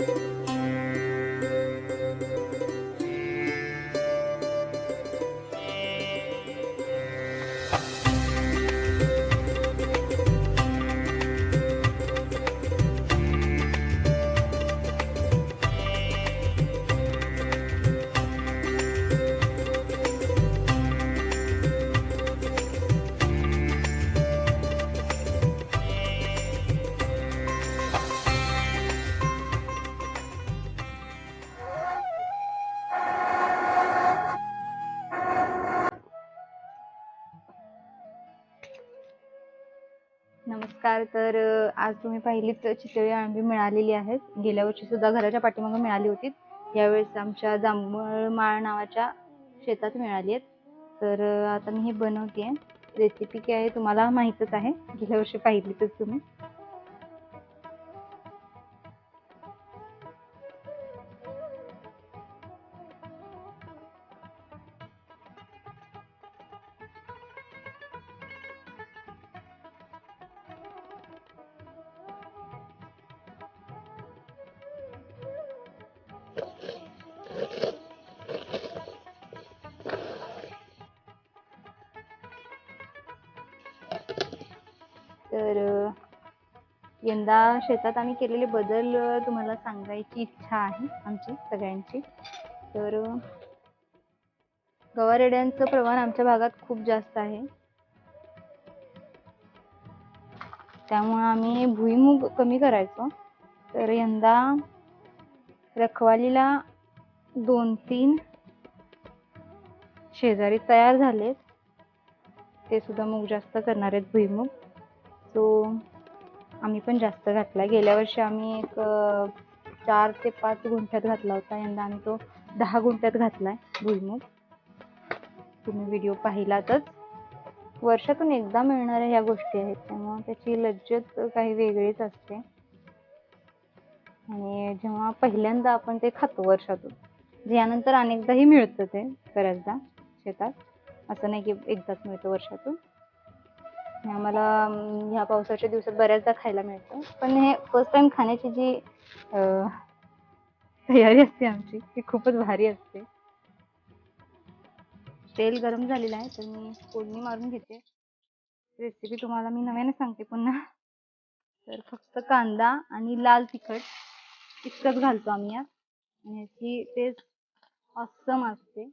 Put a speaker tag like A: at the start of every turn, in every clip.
A: Thank you. नमस्कार तर आज तुम्ही पहिलीच चितळी अळंबी मिळालेली आहेत. गेल्या वर्षी सुद्धा घराच्या पाठीमागे मिळाली होती. यावेळेस आमच्या जांभळमाळ नावाच्या शेतात मिळाली आहेत. तर आता मी हे बनवते रेसिपी काय आहे तुम्हाला माहीतच आहे. गेल्या वर्षी पाहिलीतच तुम्ही. यंदा शेतात आम्ही केलेले बदल तुम्हाला सांगायची इच्छा आहे आमची सगळ्यांची. तर गवारेड्यांचं प्रमाण आमच्या भागात खूप जास्त आहे. त्यामुळं आम्ही भुईमूग कमी करायचो. तर यंदा रखवालीला दोन तीन शेजारी तयार झालेत. ते सुद्धा मूग जास्त करणार आहेत भुईमूग. सो आम्ही पण जास्त घातला. गेल्या वर्षी आम्ही एक चार ते पाच गुंठ्यात घातला होता. यंदा आम्ही तो दहा गुंठ्यात घातलाय भुईमूग. तुम्ही व्हिडिओ पाहिलातच. वर्षातून एकदा मिळणाऱ्या ह्या गोष्टी आहेत. त्यामुळे त्याची लज्जत काही वेगळीच असते. आणि जेव्हा पहिल्यांदा आपण ते खातो वर्षातून जे यानंतर अनेकदाही मिळतं ते बऱ्याचदा शेतात. असं नाही की एकदाच मिळतं वर्षातून. आम्हाला ह्या पावसाच्या दिवसात बऱ्याचदा खायला मिळतं. पण हे फर्स्ट टाइम खाण्याची जी तयारी असते आमची ती खूपच भारी असते. तेल गरम झालेलं आहे तर मी फोडणी मारून घेते. रेसिपी तुम्हाला मी नव्याने सांगते पुन्हा. तर फक्त कांदा आणि लाल तिखट इतकंच घालतो आम्ही यात. आणि ह्याची टेस्ट ऑसम असते.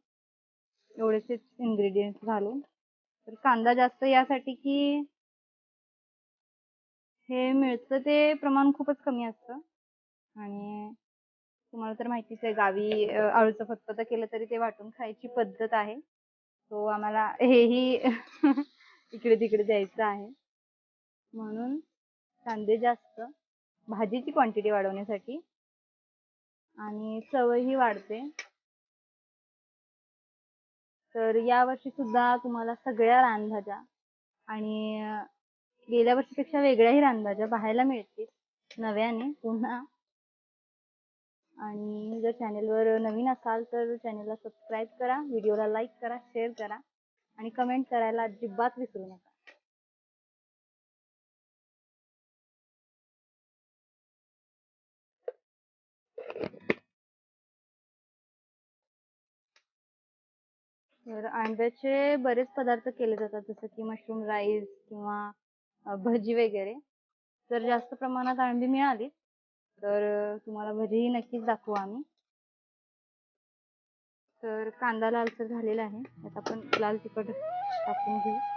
A: एवढेच इन्ग्रेडियंट्स घालून. तर कांदा जास्त यासाठी की हे मिळतं ते प्रमाण खूपच कमी असतं. आणि तुम्हाला तर माहितीच आहे गावी अळूचं अळूचं फतफतं केलं तरी ते वाटून खायची पद्धत आहे. सो आम्हाला हेही इकडे तिकडे द्यायचं आहे. म्हणून कांदे जास्त भाजीची क्वांटिटी वाढवण्यासाठी. आणि चवही वाढते. तर यावर्षी सुद्धा तुम्हाला सगळ्या रानभाज्या आणि गेल्या वर्षीपेक्षा वेगळ्याही रानभाज्या पाहायला मिळतील नव्याने पुन्हा. आणि जर चॅनेलवर नवीन असाल तर चॅनेलला सबस्क्राईब करा व्हिडिओला लाईक करा शेअर करा आणि कमेंट करायला अजिबात विसरू नका. तर अंड्याचे बरेच पदार्थ केले जातात जसं की मशरूम राईस किंवा भजी वगैरे. जर जास्त प्रमाणात अंडी मिळाली. तर तुम्हाला भजीही नक्कीच दाखवू आम्ही. तर कांदा लालसर झालेला आहे. आता आपण लाल तिखट टाकून घेऊ.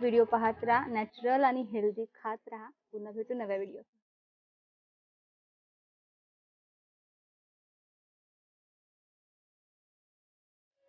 A: व्हिडिओ पाहत राहा. नॅचरल आणि हेल्दी खात राहा. पुन्हा भेटू नव्या व्हिडिओ.